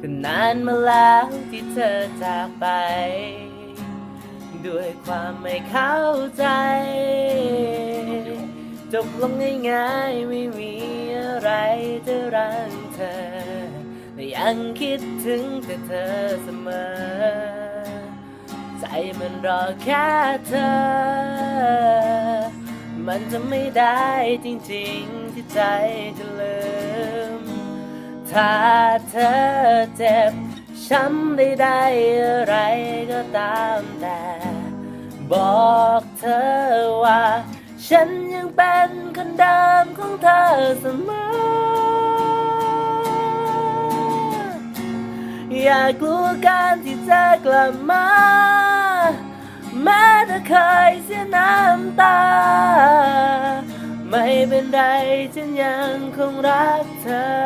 ก็นานมาแล้วที่เธอจากไป ด้วยความไม่เข้าใจ จบลงง่ายๆไม่มีอะไรจะรังเธอแต่ยังคิดถึงแต่เธอเสมอ ใจมันรอแค่เธอ มันจะไม่ได้จริงๆที่ใจจะเลืม ถ้าเธอเจ็บ ช้ำได้ได้อะไรก็ตามแต่ บอกเธอว่า ฉันยังเป็นคนเดิมของเธอเสมอ อย่ากลัวการที่จะกลับมา แม้จะเคยเสียน้ำตาไม่เป็นไรฉันยังคงรักเธอ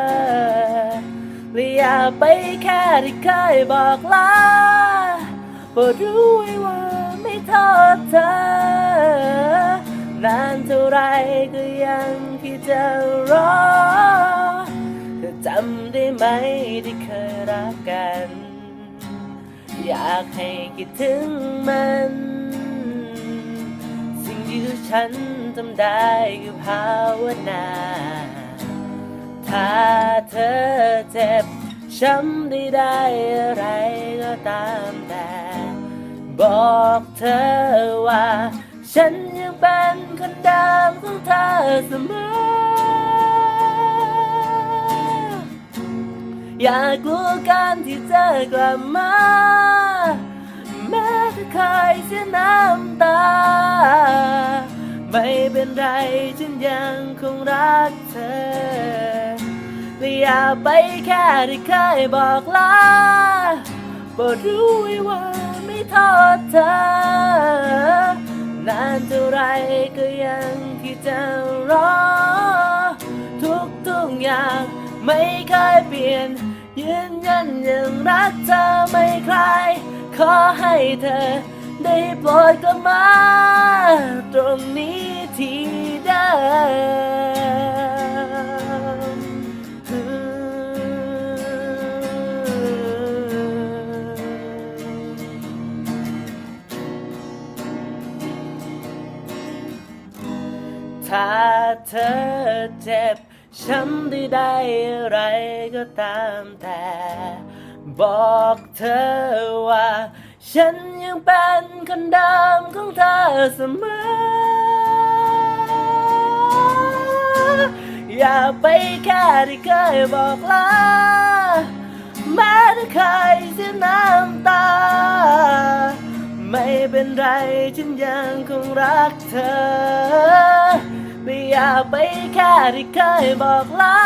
ไปแค่ที่เคยบอกลาโปรดรู้ไว้ว่าไม่โทษเธอนานเท่าไรก็ยังที่จะรอเธอจำได้ไหมที่เคยรักกัน อยากให้คิดถึงมัน สิ่งที่ฉันทำได้คือภาวนา ถ้าเธอเจ็บ ช้ำได้ได้อะไรก็ตามแต่ บอกเธอว่า ฉันยังเป็นคนเดิมของเธอเสมอ อย่ากลัวการที่จะกลับมาแม้จะเคยเสียน้ำตา ไม่เป็นไรฉันยังคงรักเธอ อย่าไปแค่ที่เคยบอกลาโปรดรู้ไว้ว่าไม่โทษเธอนานเท่าไรก็ยังที่จะรอ ทุกทุกอย่างไม่เคยเปลี่ยน ยืนยันยังรักเธอไม่คลาย ขอให้เธอได้โปรดกลับมา ตรงนี้ทีเดิม ถ้าเธอเจ็บช้ำได้ได้อะไรก็ตามแต่ บอกเธอว่า ฉันยังเป็นคนเดิมของเธอเสมอ อย่าไปแค่ที่เคยบอกลาแม้จะเคยเสียน้ำตา ไม่เป็นไรฉันยังคงรักเธอ ไม่อยากไปแค่ที่เคยบอกลา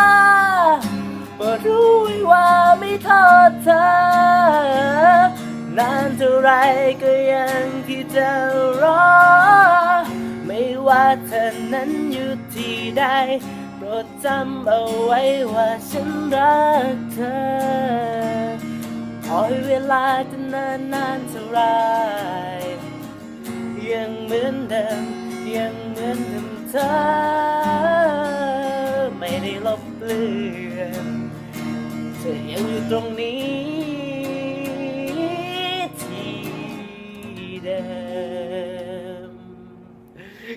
โปรดรู้ไว้ว่าไม่โทษเธอนานเท่าไรก็ยังที่จะรอ ไม่ว่าเธอนั้นอยู่ที่ใดโปรดจำเอาไว้ว่าฉันรักเธอขอให้เวลาจะนานนานเท่าไรยังเหมือนเดิมยังเหมือนเดิม เธอ ไม่ได้ลบเลือนเธอยังอยู่ตรงนี้ที่เดิม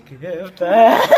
เกือบตาย